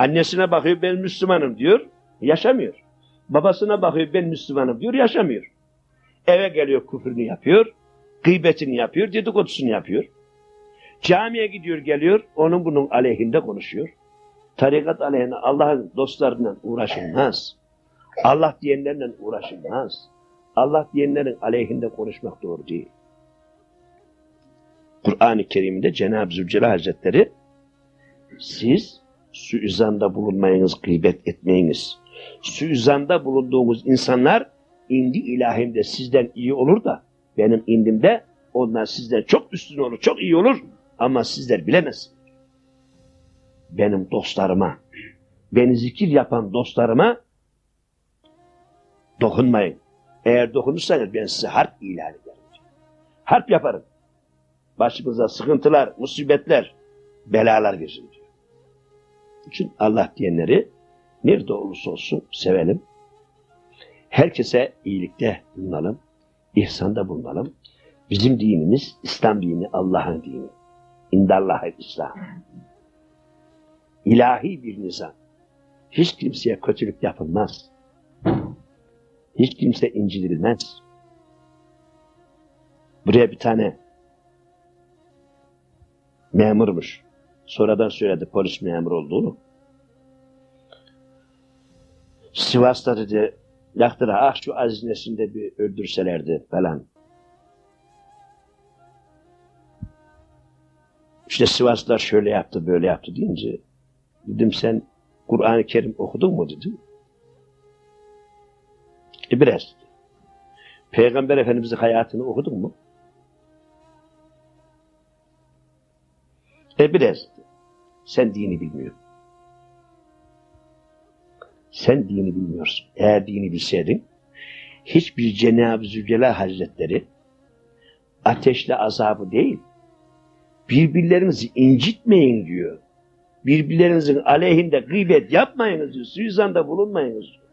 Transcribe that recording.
Annesine bakıyor ben Müslümanım diyor. Yaşamıyor. Babasına bakıyor ben Müslümanım diyor. Yaşamıyor. Eve geliyor küfrünü yapıyor. Gıybetini yapıyor. Dedikodusunu yapıyor. Camiye gidiyor geliyor. Onun bunun aleyhinde konuşuyor. Tarikat aleyhine Allah'ın dostlarından uğraşılmaz. Allah diyenlerle uğraşılmaz. Allah diyenlerin aleyhinde konuşmak doğru değil. Kur'an-ı Kerim'de Cenab-ı Zülcelal Hazretleri siz suizanda bulunmayınız, gıybet etmeyiniz. Suizanda bulunduğunuz insanlar indi ilahimde sizden iyi olur da benim indimde onlar sizden çok üstün olur, çok iyi olur ama sizler bilemezsiniz. Benim dostlarıma, beni zikir yapan dostlarıma dokunmayın. Eğer dokunursanız ben size harp ilan ederim. Harp yaparım. Başımıza sıkıntılar, musibetler, belalar diyor. İçin Allah diyenleri nerede olursa olsun sevelim. Herkese iyilikte bulunalım, ihsanda bulunalım. Bizim dinimiz İslam dini, Allah'ın dini. İndallahı İslam. İlahi bir nizam. Hiç kimseye kötülük yapılmaz. Hiç kimse incitilmez. Buraya bir tane memurmuş. Sonradan söyledi polis memur olduğunu. Sivas'ta dedi yaktıra ah şu Aziz Nesin'i de bir öldürselerdi falan. İşte Sivaslılar şöyle yaptı böyle yaptı deyince dedim sen Kur'an-ı Kerim okudun mu dedim. E biraz. Peygamber Efendimiz'in hayatını okudun mu? E biraz. Sen dini bilmiyorsun. Sen dini bilmiyorsun. Eğer dini bilseydin hiçbir Cenab-ı Zülcelal Hazretleri ateşle azabı değil birbirlerinizi incitmeyin diyor. Birbirlerinizin aleyhinde gıybet yapmayınız diyor. Suizanda bulunmayınız diyor.